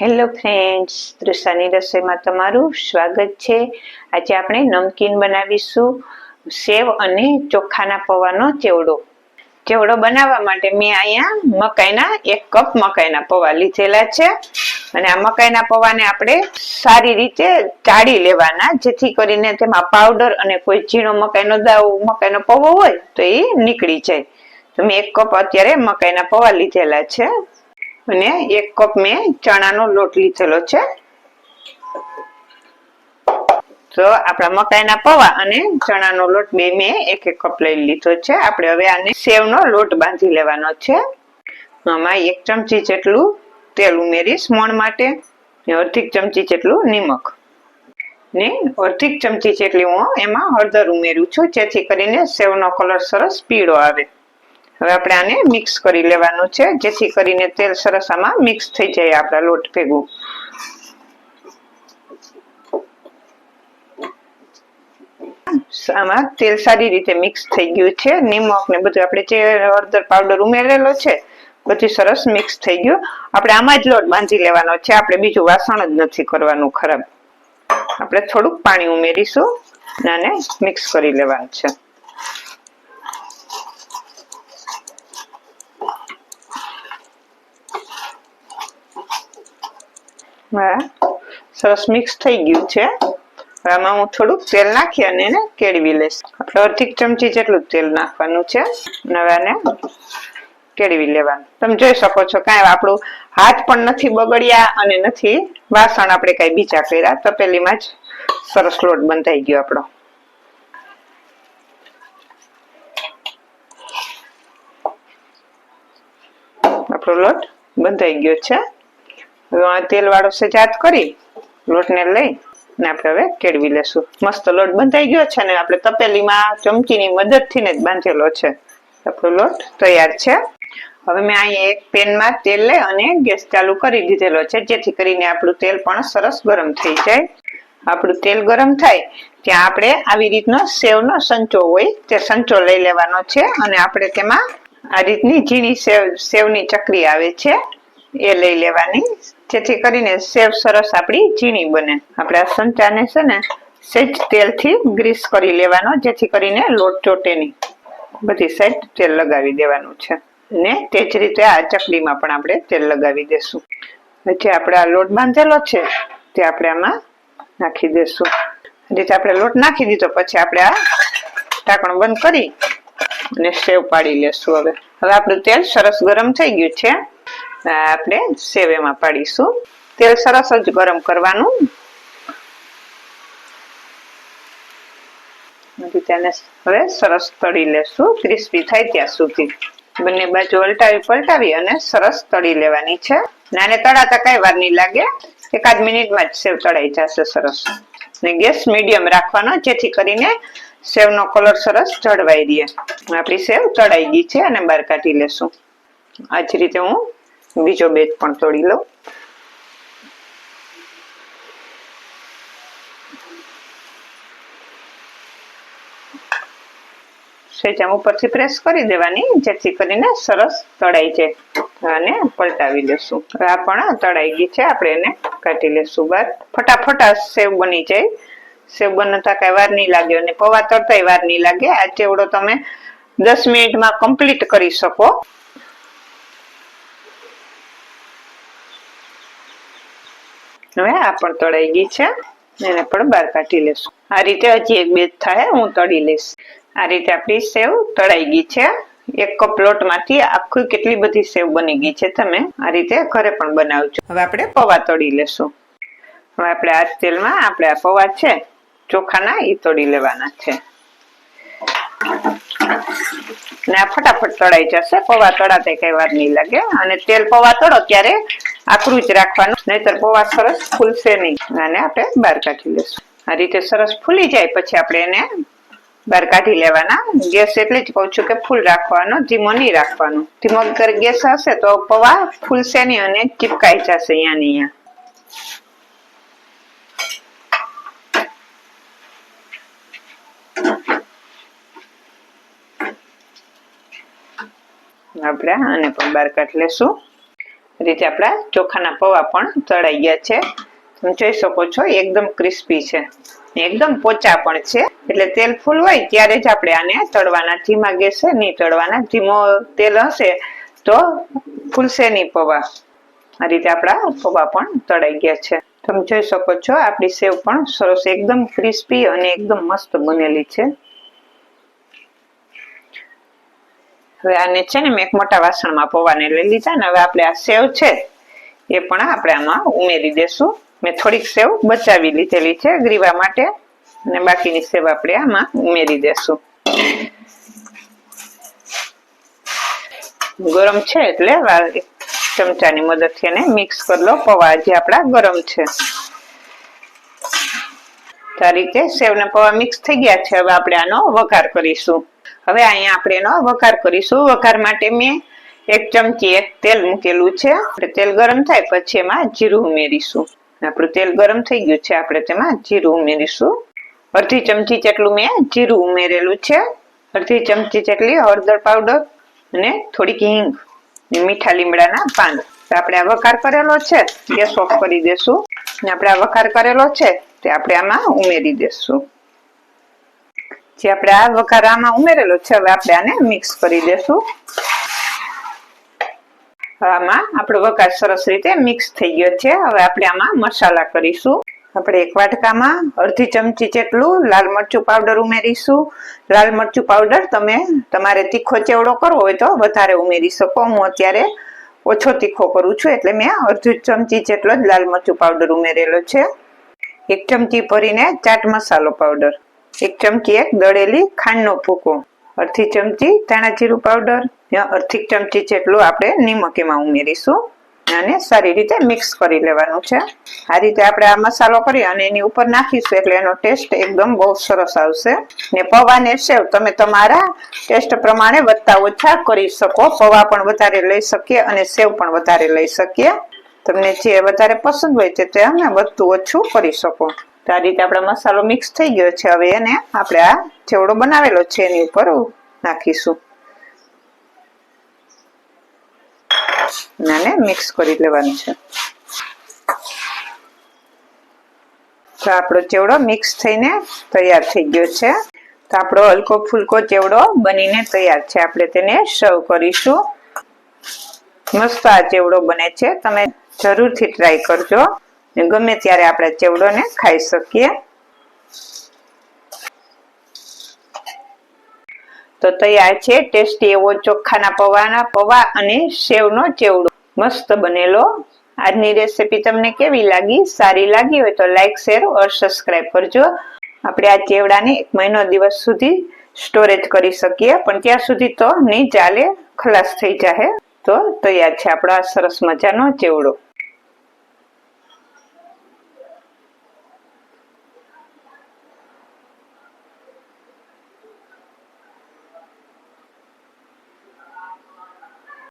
Hello friends તૃષાની રસોઈમાં તમારું સ્વાગત છે. આજે આપણે નમકીન બનાવીશું. સેવ અને ચોખાના પૌવાનો ચેવડો. ચેવડો બનાવવા માટે મેં અહીંયા મકાઈના એક કપ મકાઈના પૌવા લીધેલા છે. અને આ મકાઈના પૌવાને આપણે સારી રીતે ચાળી લેવાના, જેથી કરીને તેમાં પાવડર અને કોઈ ઝીણો મકાઈનો દાવ, મકાઈનો પૌવો હોય તો એ નીકળી જાય. તો મેં એક કપ અત્યારે મકાઈના પૌવા લીધેલા છે. અને એક કપ મેં ચણાનો લોટ લીધેલો છે. તો આપણા મકાઈના પૌવા અને ચણાનો લોટ બે મેં એક એક કપ લઈ લીધો છે. આપણે હવે આને સેવનો લોટ બાંધી લેવાનો છે. આમાં એક ચમચી જેટલું તેલ ઉમેરીશ મોણ માટે ને અડધી ચમચી જેટલું નિમક. ને અડધી ચમચી જેટલી હું એમાં હળદર ઉમેરું છું, જેથી કરીને સેવનો કલર સરસ પીળો આવે. હવે આપણે આને મિક્સ કરી લેવાનું છે, જેથી કરીને તેલ સરસ આમાં મિક્સ થઈ જાય આપણા લોટ ભેગું. આમાં તેલ સારી રીતે મિક્સ થઈ ગયું છે, નિમક ને બધું આપણે જે હળદર પાવડર ઉમેરેલો છે, બધું સરસ મિક્સ થઈ ગયું. આપણે આમાં જ લોટ બાંધી લેવાનો છે, આપણે બીજું વાસણ જ નથી કરવાનું ખરાબ. આપણે થોડુંક પાણી ઉમેરીશું અને મિક્સ કરી લેવાનું છે. સરસ મિક્સ થઈ ગયું છે. આમાં હું થોડુંક તેલ નાખી અને એને કેળવી લઈશ. આપણે અડધી ચમચી જેટલું તેલ નાખવાનું છે. નવાને કેળવી લેવાનું. તમે જોઈ શકો છો કાંઈ આપણું હાથ પણ નથી બગડ્યા અને નથી વાસણ આપણે કઈ બીજા કર્યા તપેલીમાં જ સરસ લોટ બંધાઈ ગયો આપણો. આપણો લોટ બંધાઈ ગયો છે. તેલ વાળો સજાત કરી લોટને લઈ ને આપણે હવે કેળવી લેશું. મસ્ત લોટ બંધાઈ ગયો છે ને આપણે તપેલીમાં ચમચીની મદદથી ને જ બાંધેલો છે. આપણો લોટ તૈયાર છે. હવે મેં અહીંયા એક પેનમાં તેલ લઈ અને ગેસ ચાલુ કરી દીધેલો છે. જેથી કરીને આપણું તેલ પણ સરસ ગરમ થઈ જાય. આપણું તેલ ગરમ થાય ત્યાં આપણે આવી રીતનો સેવનો સંચો હોય તે સંચો લઈ લેવાનો છે અને આપણે તેમાં આ રીતની ઝીણી સેવ, સેવની ચકરી આવે છે. એ લઈ લેવાની. જેથી કરીને સેવ સરસ આપણી ઝીણી બને. આપણે આ સંચાને છે ને, સેજ તેલથી ગ્રીસ કરી લેવાનો, જેથી કરીને લોટ ચોટે નહીં. બધી સાઈડ તેલ લગાવી દેવાનું છે. ને તે જ રીતે આ ચકલીમાં પણ આપણે તેલ લગાવી દેશું. જે આપણે આ લોટ બાંધેલો છે, તે આપણે આમાં નાખી દેશું. રીતે આપણે લોટ નાખી દીધો, પછી આપણે આ ઢાંકણ બંધ કરી અને સેવ પાડી લેશું હવે. હવે આપણું તેલ સરસ ગરમ થઈ ગયું છે. આપણે સેવેમાં પાડીશું. તેલ સરસ જ ગરમ કરવાનું. તેને હવે સરસ તળી લેશું. ક્રિસ્પી થાય ત્યાં સુધી. બંને બાજુ અલટાવી પલટાવી અને સરસ તળી લેવાની છે. નાને તળાતા કઈ વાર નહીં લાગે. એકાદ મિનિટમાં જ સેવ તળાઈ જશે સરસ. ને ગેસ મીડિયમ રાખવાનો, જેથી કરીને સેવનો કલર સરસ જળવાઈ રહે. આપણી સેવ તળાઈ ગઈ છે અને બહાર કાઢી લેશું. આ જ રીતે હું બીજો બેચ પણ તોડી લઉં. સેજામ ઉપરથી પ્રેસ કરી દેવાની, જેથી કરીને સરસ તળાઈ જાય. અને પલટાવી લેશું. આ પણ તળાઈ ગઈ છે. આપણે એને કાઢી લેશું બાદ. ફટાફટ આ સેવ બની જાય. સેવ બનતા કઈ વાર નહીં લાગે અને પૌવા તળતાય વાર નહીં લાગે. આ ચેવડો તમે દસ મિનિટમાં કમ્પ્લીટ કરી શકો. હવે આ પણ તળાઈ ગઈ છે. એને પણ બહાર કાઢી લેશું. આ રીતે હજી એક બે થાય, હું તળી લઈશ. આ રીતે આપણી સેવ તળાઈ ગઈ છે. એક કપ લોટમાંથી આખી કેટલી બધી સેવ બની ગઈ છે તમે આ રીતે ઘરે પણ બનાવજો. હવે આપણે પૌવા તળી લેશું. હવે આપણે આ તેલમાં આપણે આ પૌવા છે, ચોખાના એ તળી લેવાના છે. ને ફટાફટ તળાઈ જશે. પૌવા તળાતે કઈ વાર નહીં લાગે. અને તેલ પૌવા તળો ત્યારે આકરું જ રાખવાનું. નહીતર પૌવા સરસ ફૂલશે નહીં. અને આપણે બહાર કાઢી લેશું. આ રીતે સરસ ફૂલી જાય પછી આપણે એને બહાર કાઢી લેવાના. ગેસ એટલે જ કહું છું કે ફૂલ રાખવાનો, ધીમો નહીં રાખવાનો. ધીમો ગેસ હશે તો પૌવા ફૂલશે નહીં અને ચીપકાઈ જશે અહીંયા ને અહીંયા. આપણે આને પણ બહાર કાઢી લેશું. રીતે આપણા ચોખાના પૌવા પણ તળાઈ ગયા છે. તમે જોઈ શકો છો એકદમ ક્રિસ્પી છે. એકદમ પોચા પણ છે. એટલે તેલ ફૂલ હોય ત્યારે જ આપણે આને તળવાના ધીમા ગેસે નહીં તળવાના. ધીમો તેલ હશે તો ફૂલશે નહીં પૌવા. આ રીતે આપણા પૌવા પણ તળાઈ ગયા છે. તમે જોઈ શકો છો, આપણી સેવ પણ સરસ એકદમ ક્રિસ્પી અને એકદમ મસ્ત બનેલી છે. હવે આને છે ને મેં એક મોટા વાસણમાં પૌવાને લઈ લીધા ને હવે આપણે આ સેવ છે એ પણ આપણે આમાં ઉમેરી દેશું. મેં થોડીક સેવ બચાવી લીધેલી છે ગ્રીવા માટે અને બાકીની સેવ આપણે આમાં ઉમેરી દેશું. ગરમ છે એટલે ચમચાની મદદથી એને મિક્સ કરી લો. પૌવા હજી આપણા ગરમ છે. તો આ રીતે સેવના પૌવા મિક્સ થઈ ગયા છે. હવે આપણે આનો વઘાર કરીશું. હવે અહીંયા આપણે એનો વઘાર કરીશું. વઘાર માટે મેં એક ચમચી એક તેલ મૂકેલું છે. આપણે તેલ ગરમ થાય પછી એમાં જીરું ઉમેરીશું. આપણું તેલ ગરમ થઈ ગયું છે, આપણે તેમાં જીરું ઉમેરીશું. અડધી ચમચી જેટલું મેં જીરું ઉમેરેલું છે. અડધી ચમચી જેટલી હળદર પાવડર અને થોડીક હિંગ. મીઠા લીમડાના પાન. તો આપણે આ વઘાર કરેલો છે, ગેસ ઓફ કરી દેશું. ને આપણે આ વઘાર કરેલો છે, તે આપણે આમાં ઉમેરી દેશું. જે આપણે આ વઘારામાં ઉમેરેલો છે, હવે આપણે આને મિક્સ કરી દેશું. આમાં આપણો વઘાર સરસ રીતે મિક્સ થઈ ગયો છે. હવે આપણે આમાં મસાલા કરીશું. આપણે એક વાટકામાં અડધી ચમચી જેટલું લાલ મરચું પાવડર ઉમેરીશું. લાલ મરચું પાવડર તમે, તમારે તીખો ચેવડો કરવો હોય તો વધારે ઉમેરી શકો. હું અત્યારે ઓછો તીખો કરું છું, એટલે મેં અડધી ચમચી જેટલો જ લાલ મરચું પાવડર ઉમેરેલો છે. એક ચમચી ભરીને ચાટ મસાલો પાવડર એક ચમચી એક દળેલી ખાંડનો ભૂકો. અડધી ચમચી ધાણા જીરું પાવડર અડધી ચમચી જેટલું આપણે નિમક એમાં ઉમેરીશું. અને સારી રીતે મિક્સ કરી લેવાનું છે. આ રીતે આપણે આ મસાલો કરી અને એની ઉપર નાખીશું એટલે એનો ટેસ્ટ એકદમ બહુ સરસ આવશે. ને પૌવા ને સેવ તમે તમારા ટેસ્ટ પ્રમાણે વધતા ઓછા કરી શકો. પૌવા પણ વધારે લઈ શકીએ અને સેવ પણ વધારે લઈ શકીએ. તમને જે વધારે પસંદ હોય તે તમે વધતું ઓછું કરી શકો. તો આ રીતે આપણો મસાલો મિક્સ થઈ ગયો છે. હવે એને આપણે આ ચેવડો બનાવેલો છે એની ઉપર નાખીશું. અને મિક્સ કરી લેવાનું છે. તો આપણો ચેવડો મિક્સ થઈને તૈયાર થઈ ગયો છે. તો આપણો હલકો ફૂલકો ચેવડો બનીને તૈયાર છે. આપણે તેને સર્વ કરીશું. મસ્ત આ ચેવડો બને છે. તમે જરૂરથી ટ્રાય કરજો. ગમે ત્યારે આપણે ચેવડોને ખાઈ શકીએ. તો તૈયાર છે, ટેસ્ટી એવો ચોખાના પવાના પૌવા અને સેવનો ચેવડો. મસ્ત બનેલો. આજની રેસીપી તમને કેવી લાગી? સારી લાગી હોય તો લાઈક, શેર ઓર સબસ્ક્રાઇબ કરજો. આપણે આ ચેવડાને એક મહિનો દિવસ સુધી સ્ટોરેજ કરી શકીએ, પણ ત્યાં સુધી તો નહીં ચાલે, ખલાસ થઈ જાય તો તૈયાર છે આપણો આ સરસ મજાનો ચેવડો.